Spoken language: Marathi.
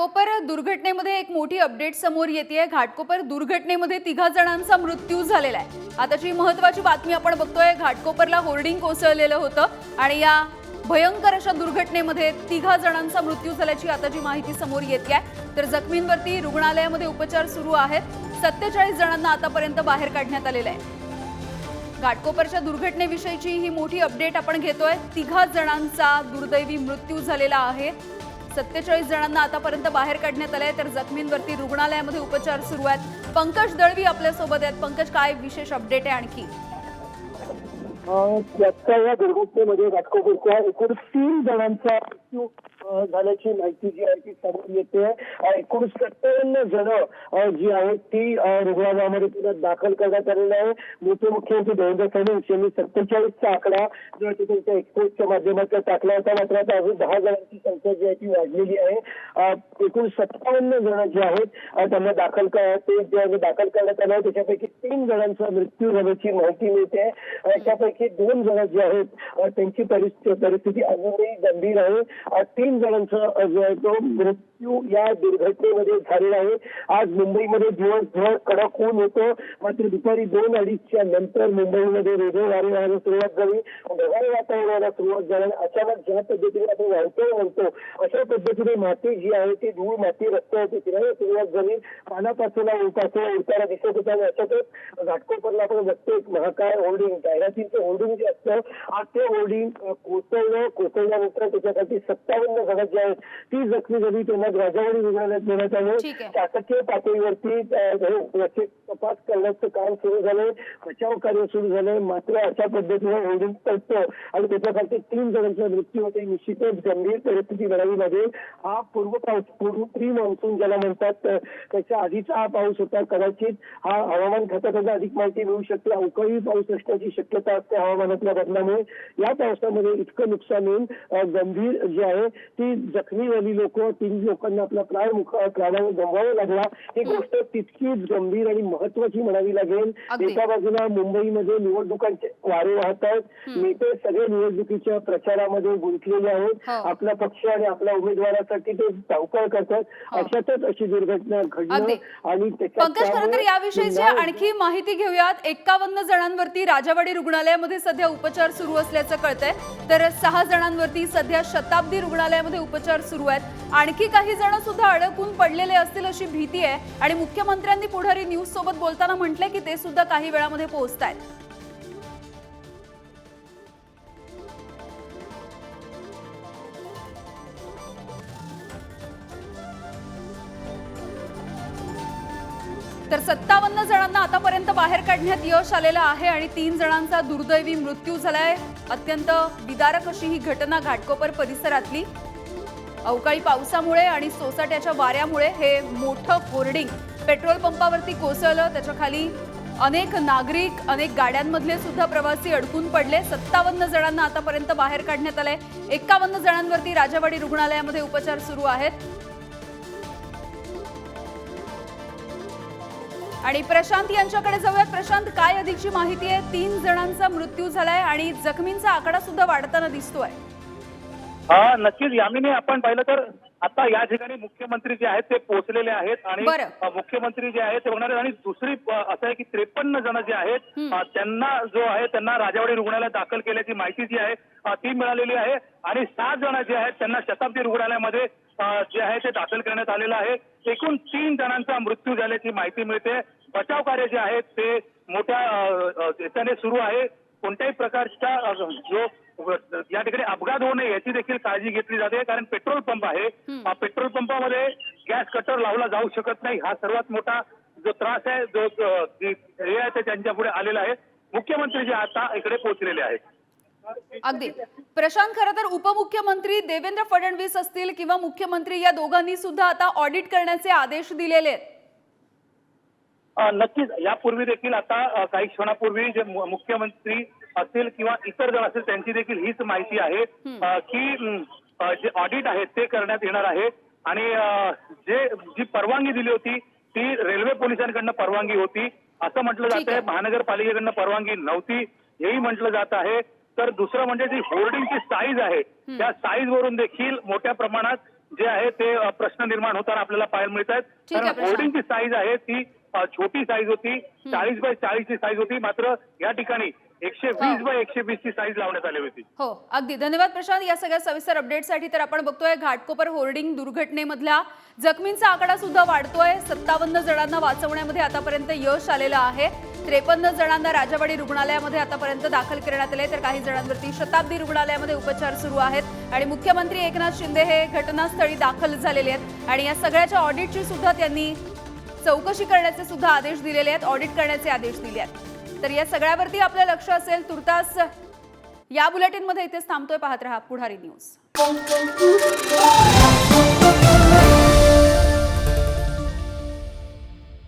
घाटकोपर दुर्घटनेमध्ये एक मोठी अपडेट समोर येते घाटकोपर दुर्घटनेमध्ये तिघा जणांचा मृत्यू झालेला आहे. आताची महत्वाची बातमी आपण बघतोय घाटकोपरला होर्डिंग कोसळलेलं होतं आणि या भयंकर अशा दुर्घटनेमध्ये तिघा जणांचा मृत्यू झाल्याची आताची माहिती समोर येते आहे तर जखमींवरती रुग्णालयामध्ये उपचार सुरू आहेत. सत्तेचाळीस जणांना आतापर्यंत बाहेर काढण्यात आलेलं आहे. घाटकोपरच्या दुर्घटनेविषयीची ही मोठी अपडेट आपण घेतोय. तिघा जणांचा दुर्दैवी मृत्यू झालेला आहे. सत्तेचाळीस जणांना आतापर्यंत बाहेर काढण्यात आलंय. तर जखमींवरती रुग्णालयामध्ये उपचार सुरू आहेत. पंकज दळवी आपल्यासोबत आहेत. पंकज काय विशेष अपडेट आहे आणखी? या दुर्घटनेमध्ये घाटकोपरच्या एकूण तीन जणांचा मृत्यू झाल्याची माहिती जी आहे ती समोर येते. एकोणीस एकूण सत्तावन्न जण जी आहेत ती रुग्णालयामध्ये पुन्हा दाखल करण्यात आलेली आहे. मोठे मुख्यमंत्री देवेंद्र फडणवीस यांनी सत्तेचाळीसचा आकडा जो आहे त्यांच्या एक्सपोर्टच्या माध्यमातून टाकला होता. मात्र आता अजून दहा जणांची संख्या जी आहे ती वाढलेली आहे. एकूण सत्तावन्न जण जे आहेत त्यांना दाखल ते जे दाखल करण्यात आलं आहे त्याच्यापैकी तीन जणांचा मृत्यू झाल्याची माहिती मिळते. त्यापैकी दोन जण जे आहेत त्यांची परिस्थिती परिस्थिती अजूनही गंभीर आहे. तीन तीन जणांचा जो आहे तो मृत्यू या दुर्घटनेमध्ये झालेला आहे. आज मुंबईमध्ये दिवसभर कडक ऊन होतं. मात्र दुपारी दोन अडीचच्या नंतर मुंबईमध्ये वेगळे वारे व्हायला सुरुवात झाली. ढगाळ वातावरणाला सुरुवात झाली. अचानक ज्या पद्धतीने आपण वाढतोय म्हणतो अशा पद्धतीने माती जी आहे ती धूळ माती रस्त्यावरती फिरायला सुरुवात झाली. पानापासून उपासून उलटायला दिसत होता आणि अशातच घाटकोपरला आपण बघतो एक महाकाय होर्डिंग जाहिरातीचं होर्डिंग जे असतं आज ते होर्डिंग कोसळलं. कोसळल्यानंतर त्याच्यासाठी सत्तावन्न जण जे आहेत ती जखमी झाली त्यांना राजावाडी रुग्णालयात नेण्यात आलं. शासकीय पातळीवरती याचे तपास करण्याचं काम सुरू झालंय बचाव कार्य सुरू झालंय मात्र अशा पद्धतीने होर्डिंग पडतं. आणि त्याच्यासाठी तीन जणांचा मृत्यू होते निश्चितच गंभीर परिस्थिती घडावी लागेल. हा पूर्व पाऊस पूर्व प्री मान्सून ज्याला म्हणतात त्याच्या आधीचा हा पाऊस होता. कदाचित हा हवामान खात्याकडनं अधिक माहिती मिळू शकते. अवकाळी पाऊस असण्याची शक्यता असते हवामानातल्या बदलामुळे. या पावसामध्ये इतकं नुकसान होऊन गंभीर जी आहे ती जखमी झाली लोक तीन लोकांना आपला प्राण मुख प्राणाला गमवावा लागला. ही गोष्ट तितकीच गंभीर आणि महत्वाची म्हणावी लागेल. एका बाजूला मुंबईमध्ये निवडणुकांचे वारे वाहत आहेत नेते सगळे निवडणुकीच्या प्रचारामध्ये गुंतलेले आहेत. हो. आपला पक्ष आणि आपल्या उमेदवारासाठी ते धावपळ करतात. हो. अशातच अशी दुर्घटना. घडणं आणि याविषयीची पुन्हा- आणखी माहिती घेऊयात. एकावन्न जणांवरती राजावाडी रुग्णालयामध्ये सध्या उपचार सुरू असल्याचं कळतंय. तर सहा जणांवरती सध्या शताब्दी रुग्णालयामध्ये उपचार सुरू आहेत. आणखी काही जण सुद्धा अडकून पडलेले असतील अशी भीती आहे. आणि मुख्यमंत्र्यांनी पुढारी न्यूज सोबत बोलताना म्हटलंय की ते सुद्धा काही वेळामध्ये पोहोचत तर सत्तावन्न जणांना आतापर्यंत बाहेर काढण्यात यश आलेलं आहे आणि तीन जणांचा दुर्दैवी मृत्यू झालाय. अत्यंत विदारक अशी ही घटना घाटकोपर परिसरातली. अवकाळी पावसामुळे आणि सोसाट्याच्या वाऱ्यामुळे हे मोठं होर्डिंग पेट्रोल पंपावरती कोसळलं. त्याच्याखाली अनेक नागरिक अनेक गाड्यांमधले सुद्धा प्रवासी अडकून पडले. सत्तावन्न जणांना आतापर्यंत बाहेर काढण्यात आलंय. एकावन्न जणांवरती राजावाडी रुग्णालयामध्ये उपचार सुरू आहेत. आणि प्रशांत यांच्याकडे जाऊयात. प्रशांत काय अधिकची माहिती आहे? तीन जणांचा मृत्यू झालाय आणि जखमींचा आकडा सुद्धा वाढताना दिसतोय. हा नक्कीच. यामिनी आपण पाहिलं तर आता या ठिकाणी मुख्यमंत्री जे आहेत ते पोहोचलेले आहेत आणि मुख्यमंत्री जे आहेत ते होणार आहेत. आणि दुसरी असं आहे की त्रेपन्न जण जे आहेत त्यांना जो आहे त्यांना राजावाडी रुग्णालयात दाखल केल्याची माहिती जी आहे ती मिळालेली आहे. आणि सात जण जे आहेत त्यांना शताब्दी रुग्णालयामध्ये जे आहे ते दाखल करण्यात आलेलं आहे. एकूण तीन जणांचा मृत्यू झाल्याची माहिती मिळते. बचाव कार्य जे आहे ते मोठ्या याच्याने सुरू आहे. कोणत्याही प्रकारचा जो या ठिकाणी अपघात होऊ नये याची देखील काळजी घेतली जाते कारण पेट्रोल पंप आहे. हं. पेट्रोल पंपामध्ये गॅस कटर लावला जाऊ शकत नाही. हा सर्वात मोठा जो त्रास आहे जो हे आहे ते त्यांच्या पुढे आलेला आहे. मुख्यमंत्री जे आता इकडे पोहोचलेले आहेत. अगदी. प्रशांत खरं तर उपमुख्यमंत्री देवेंद्र फडणवीस असतील किंवा मुख्यमंत्री या दोघांनी सुद्धा आता ऑडिट करण्याचे आदेश दिलेले आहेत. नक्कीच. यापूर्वी देखील आता काही क्षणापूर्वी जे मुख्यमंत्री असतील किंवा इतर जण असतील त्यांची देखील हीच माहिती आहे. की जे ऑडिट आहे ते करण्यात येणार आहे. आणि जे जी परवानगी दिली होती ती रेल्वे पोलिसांकडनं परवानगी होती. असं म्हटलं जात आहे. महानगरपालिकेकडनं परवानगी नव्हती. हेही म्हटलं जात आहे. तर दुसरं म्हणजे जी होर्डिंगची साईज आहे त्या साईज वरून देखील मोठ्या प्रमाणात जे आहे ते प्रश्न निर्माण होताना आपल्याला पाहायला मिळत आहेत. कारण. होर्डिंगची साईज आहे ती छोटी साईज होती. चाळीस बाय चाळीसची साईज होती. मात्र या ठिकाणी एकशे वीस बाय एकशे वीस ची साईज लावण्यात आली होती. हो अगदी. धन्यवाद प्रशांत. या सगळ्या सविस्तर अपडेटसाठी तर आपण बघतोय घाटकोपर होर्डिंग दुर्घटनेमधल्या जखमींचा आकडा सुद्धा वाढतोय. सत्तावन्न जणांना वाचवण्यामध्ये आतापर्यंत यश आलेलं आहे. त्रेपन्न जणांना राजावाडी रुग्णालयामध्ये आतापर्यंत दाखल करण्यात आले. तर काही जणांवरती शताब्दी रुग्णालयामध्ये उपचार सुरू आहेत. आणि मुख्यमंत्री एकनाथ शिंदे हे घटनास्थळी दाखल झालेले आहेत. आणि या सगळ्याच्या ऑडिटची सुद्धा त्यांनी चौकशी करण्याचे सुद्धा आदेश दिलेले आहेत. ऑडिट करण्याचे आदेश दिले आहेत. तर या सगळ्यावरती आपलं लक्ष असेल तुर्तास या बुलेटिनमध्ये इथेच थांबतोय पाहत रहा पुढारी न्यूज.